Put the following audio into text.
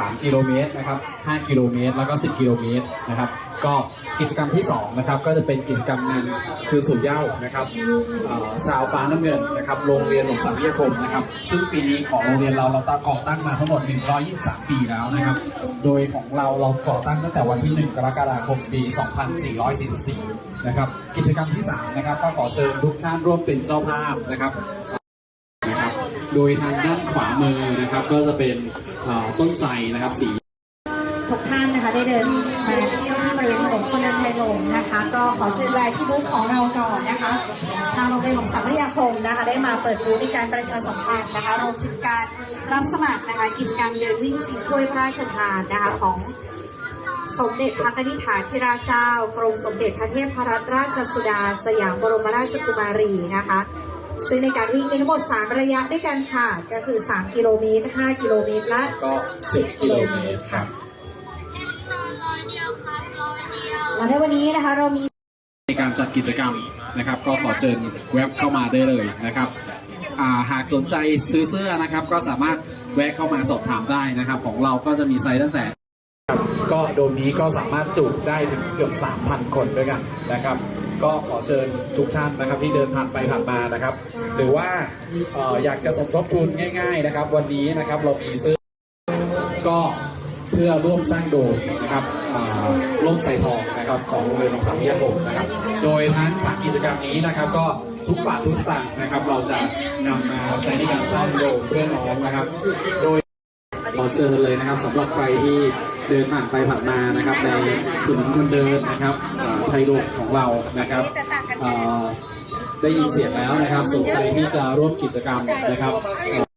3 กิโลเมตรนะครับ 5 กิโลเมตร แล้วก็ 10 กิโลเมตรนะครับ ก็กิจกรรมที่2นะครับ ก็จะเป็นกิจกรรมงานคือสู่เย้านะครับชาวฟ้าน้ำเงินนะครับ โรงเรียนหลวงสามวิทยาคมนะครับ ซึ่งปีนี้ของโรงเรียนเราเราตั้งก่อตั้งมาทั้งหมด 123 ปีแล้วนะครับ โดยของเราเราก่อตั้งตั้งแต่วันที่ 1 กรกฎาคม ปี 2444 นะครับ กิจกรรมที่3นะครับก็ขอเชิญทุกท่านร่วมเป็นเจ้าภาพนะครับ โดยทางด้านขวามือนะครับ ก็จะเป็นต้นไทรนะครับสีทุกท่านนะคะได้เดินมาเที่ยวที่บริเวณถนนคนเดินไทยลงนะคะ ก็ขอเชิญแวะที่บูธของเราก่อนนะคะ ทางโรงเรียนของสามวิทยาคมนะคะ ได้มาเปิดบูธในการประชาสัมพันธ์นะคะรวมถึงการรับสมัครนะคะกิจกรรมเดินวิ่งชิงถ้วยพระราชทานนะคะของสมเด็จพระนิธิาธิราชเจ้ากรมสมเด็จพระเทพรัตนราชสุดา สยามบรมราชกุมารีนะคะ ซึ่งในการวิ่งมีทั้งหมด 3 ระยะด้วยกันค่ะ ก็คือ 3 กิโลเมตร 5 กิโลเมตร และก็ 10 กิโลเมตรครับและในวันนี้นะคะเรามีในการจัดกิจกรรมนะครับ ก็ขอเชิญแวบเข้ามาได้เลยนะครับอ่าหากสนใจซื้อเสื้อนะครับ ก็สามารถแวะเข้ามาสอบถามได้นะครับ ของเราก็จะมีไซส์ตั้งแต่ก็โดมนี้ก็สามารถจุได้ถึงเกือบ3,000 คนด้วยกันนะครับ ก็ขอเชิญทุกท่านนะครับที่เดินผ่านไปผ่านมานะครับ หรือว่าเอ่ออยากจะสมทบทุนง่าย ๆนะครับ วันนี้นะครับเรามีซื้อก็เพื่อร่วมสร้างโดมนะครับอ่าร่มใส่ทองนะครับของโรงเรียนของสามวิทยาคมนะครับ โดยทั้งสามกิจกรรมนี้นะครับ ก็ทุกบาททุกสตางค์นะครับ เราจะนำมาใช้ในการสร้างโดมเพื่อน้องนะครับ โดยขอเชิญเลยนะครับสำหรับใครที่ เดินผ่านไปผ่านมานะครับ ในถนนคนเดินนะครับไทยโลกของเรานะครับได้ยินเสียงแล้วนะครับสนใจที่จะร่วมกิจกรรมนะครับ